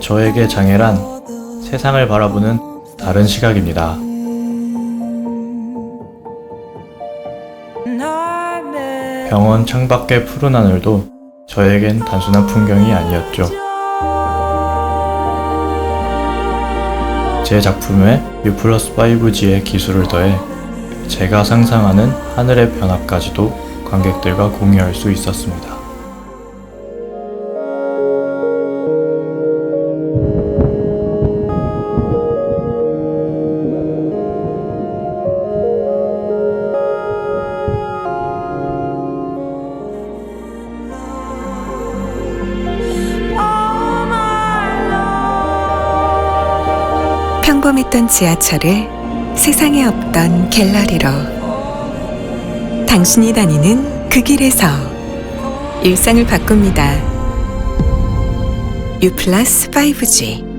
저에게 장애란 세상을 바라보는 다른 시각입니다. 병원 창밖의 푸른 하늘도 저에겐 단순한 풍경이 아니었죠. 제 작품에 U 플러스 5G의 기술을 더해 제가 상상하는 하늘의 변화까지도 관객들과 공유할 수 있었습니다. 평범했던 지하철을 세상에 없던 갤러리로 당신이 다니는 그 길에서 일상을 바꿉니다. U 플러스 5G